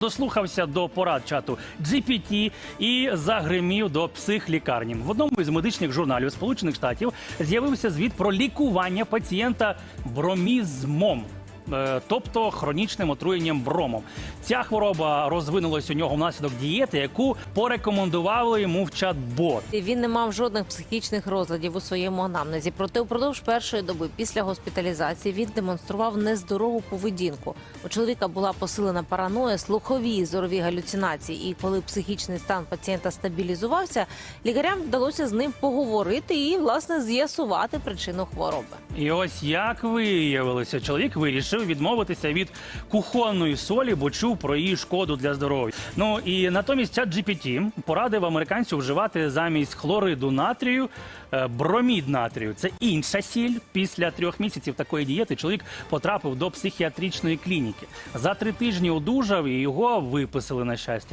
Дослухався до порад чату GPT і загримів до психлікарні. В одному із медичних журналів Сполучених Штатів з'явився звіт про лікування пацієнта бромізмом. Е, Тобто хронічним отруєнням бромом. Ця хвороба розвинулась у нього внаслідок дієти, яку порекомендували йому в чат-бот. Він не мав жодних психічних розладів у своєму анамнезі. Проте упродовж першої доби після госпіталізації він демонстрував нездорову поведінку. У чоловіка була посилена параноя, слухові і зорові галюцинації. І коли психічний стан пацієнта стабілізувався, лікарям вдалося з ним поговорити і власне з'ясувати причину хвороби. І ось як виявилося, чоловік вирішив відмовитися від кухонної солі, бо чув про її шкоду для здоров'я. Ну і натомість чат GPT порадив американцю вживати замість хлориду натрію е, бромід натрію. Це інша сіль. Після трьох місяців такої дієти чоловік потрапив до психіатричної клініки. За три тижні одужав і його виписали на щастя.